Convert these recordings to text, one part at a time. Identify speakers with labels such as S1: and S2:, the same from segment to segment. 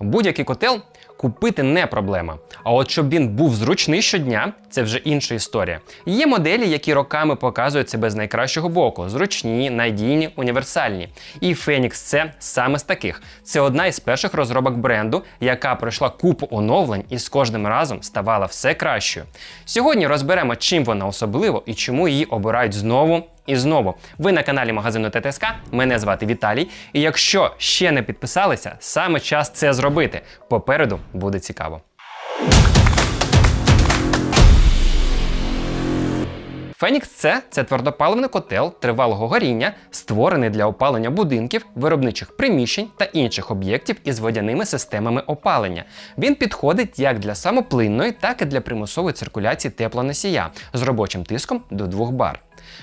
S1: Будь-який котел купити не проблема. А от щоб він був зручний щодня, це вже інша історія. Є моделі, які роками показують себе з найкращого боку: зручні, надійні, універсальні. І Phoenix це саме з таких. Це одна із перших розробок бренду, яка пройшла купу оновлень і з кожним разом ставала все кращою. Сьогодні розберемо, чим вона особливо і чому її обирають знову і знову, ви на каналі магазину ТТСК. Мене звати Віталій. І якщо ще не підписалися, саме час це зробити. Попереду буде цікаво. Фенікс С це твердопаливний котел тривалого горіння, створений для опалення будинків, виробничих приміщень та інших об'єктів із водяними системами опалення. Він підходить як для самоплинної, так і для примусової циркуляції теплоносія з робочим тиском до 2 бар.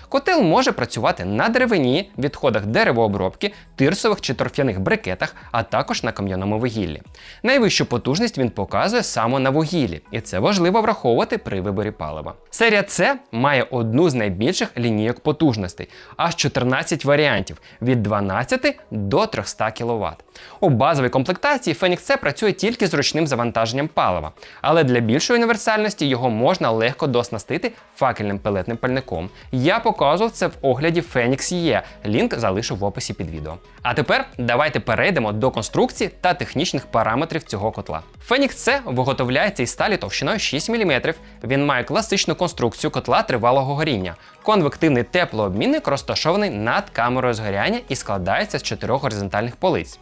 S1: Котел може працювати на деревині, відходах деревообробки, тирсових чи торф'яних брикетах, а також на кам'яному вугіллі. Найвищу потужність він показує саме на вугіллі, і це важливо враховувати при виборі палива. Серія С має одну з найбільших лінійок потужностей, аж 14 варіантів від 12 до 300 кВт. У базовій комплектації Phoenix C працює тільки з ручним завантаженням палива, але для більшої універсальності його можна легко доснастити факельним пелетним пальником. Я показував це в огляді Phoenix E, лінк залишу в описі під відео. А тепер давайте перейдемо до конструкції та технічних параметрів цього котла. Phoenix C виготовляється із сталі товщиною 6 мм. Він має класичну конструкцію котла тривалого горіння. Конвективний теплообмінник розташований над камерою згоряння і складається з чотирьох горизонтальних полиць.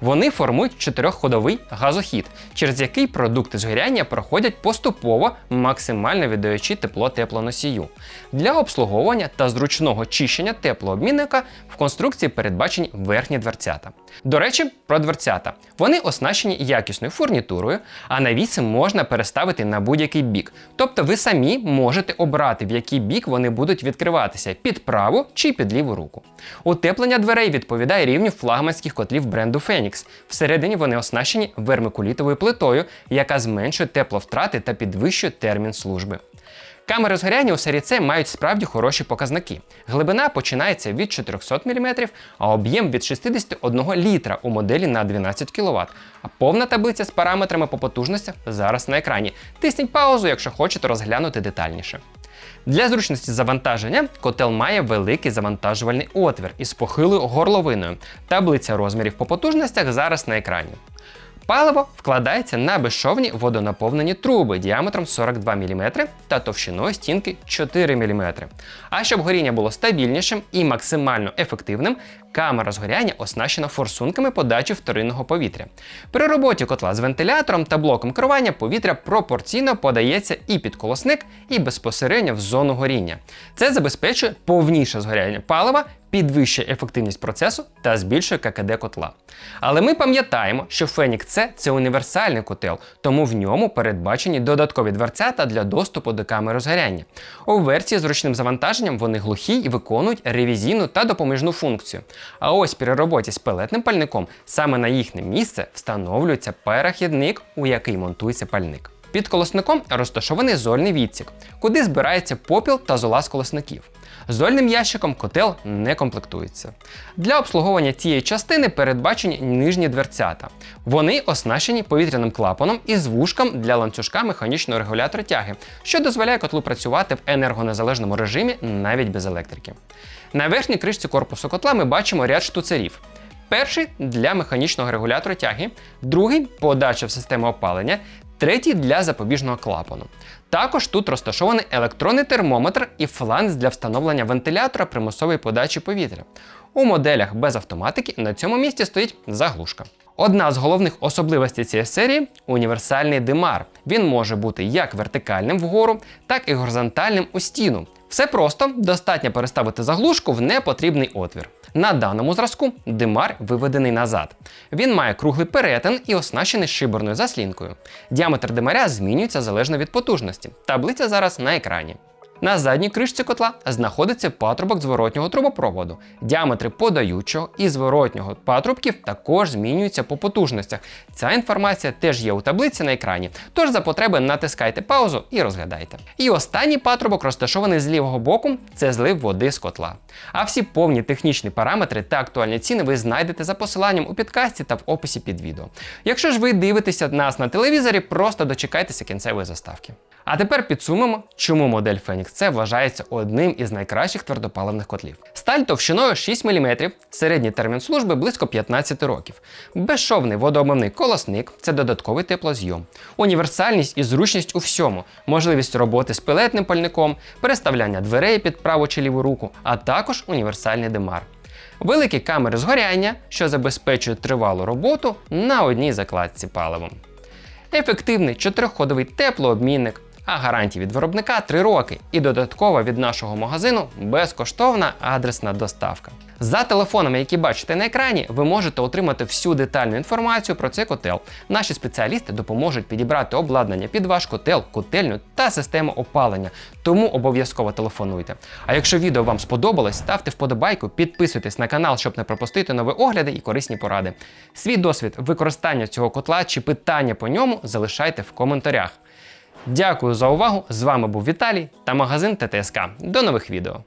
S1: Вони формують чотирьохходовий газохід, через який продукти згоряння проходять поступово, максимально віддаючи тепло теплоносію. Для обслуговування та зручного чищення теплообмінника в конструкції передбачені верхні дверцята. До речі, про дверцята. Вони оснащені якісною фурнітурою, а навіси можна переставити на будь-який бік. Тобто ви самі можете обрати, в який бік вони будуть відкриватися під праву чи під ліву руку. Утеплення дверей відповідає рівню флагманських котлів бренду Phoenix. Всередині вони оснащені вермикулітовою плитою, яка зменшує тепловтрати та підвищує термін служби. Камери згоряння у серії С мають справді хороші показники. Глибина починається від 400 мм, а об'єм від 61 літра у моделі на 12 кВт. А повна таблиця з параметрами по потужностях зараз на екрані. Тисніть паузу, якщо хочете розглянути детальніше. Для зручності завантаження котел має великий завантажувальний отвір із похилою горловиною. Таблиця розмірів по потужностях зараз на екрані. Паливо вкладається на безшовні водонаповнені труби діаметром 42 мм та товщиною стінки 4 мм. А щоб горіння було стабільнішим і максимально ефективним, камера згоряння оснащена форсунками подачі вторинного повітря. При роботі котла з вентилятором та блоком керування повітря пропорційно подається і під колосник, і безпосередньо в зону горіння. Це забезпечує повніше згоряння палива підвищує ефективність процесу та збільшує ККД котла. Але ми пам'ятаємо, що Phoenix C – це універсальний котел, тому в ньому передбачені додаткові дверцята для доступу до камери згоряння. У версії з ручним завантаженням вони глухі і виконують ревізійну та допоміжну функцію. А ось при роботі з пелетним пальником саме на їхнє місце встановлюється перехідник, у який монтується пальник. Під колосником розташований зольний відсік, куди збирається попіл та зола з колосників. Зольним ящиком котел не комплектується. Для обслуговування цієї частини передбачені нижні дверцята. Вони оснащені повітряним клапаном із вушком для ланцюжка механічного регулятора тяги, що дозволяє котлу працювати в енергонезалежному режимі навіть без електрики. На верхній кришці корпусу котла ми бачимо ряд штуцерів. Перший для механічного регулятора тяги, другий подача в систему опалення, третій для запобіжного клапану. Також тут розташований електронний термометр і фланц для встановлення вентилятора примусової подачі повітря. У моделях без автоматики на цьому місці стоїть заглушка. Одна з головних особливостей цієї серії універсальний димар. Він може бути як вертикальним вгору, так і горизонтальним у стіну. Все просто достатньо переставити заглушку в непотрібний отвір. На даному зразку димар виведений назад. Він має круглий перетин і оснащений шиберною заслінкою. Діаметр димаря змінюється залежно від потужності. Таблиця зараз на екрані. На задній кришці котла знаходиться патрубок зворотнього трубопроводу. Діаметри подаючого і зворотнього патрубків також змінюються по потужностях. Ця інформація теж є у таблиці на екрані, тож за потреби натискайте паузу і розглядайте. І останній патрубок розташований з лівого боку це злив води з котла. А всі повні технічні параметри та актуальні ціни ви знайдете за посиланням у підкасті та в описі під відео. Якщо ж ви дивитеся нас на телевізорі, просто дочекайтеся кінцевої заставки. А тепер підсумуємо, чому модель Phoenix C вважається одним із найкращих твердопаливних котлів. Сталь товщиною 6 мм, середній термін служби близько 15 років. Безшовний водообмивний колосник це додатковий теплозйом. Універсальність і зручність у всьому, можливість роботи з пелетним пальником, переставляння дверей під праву чи ліву руку, а також універсальний димар. Великі камери згоряння, що забезпечують тривалу роботу на одній закладці паливом. Ефективний чотириходовий теплообмінник, а гарантії від виробника 3 роки. І додатково від нашого магазину безкоштовна адресна доставка. За телефонами, які бачите на екрані, ви можете отримати всю детальну інформацію про цей котел. Наші спеціалісти допоможуть підібрати обладнання під ваш котел, котельню та систему опалення. Тому обов'язково телефонуйте. А якщо відео вам сподобалось, ставте вподобайку, підписуйтесь на канал, щоб не пропустити нові огляди і корисні поради. Свій досвід використання цього котла чи питання по ньому залишайте в коментарях. Дякую за увагу! З вами був Віталій та магазин ТТСК. До нових відео.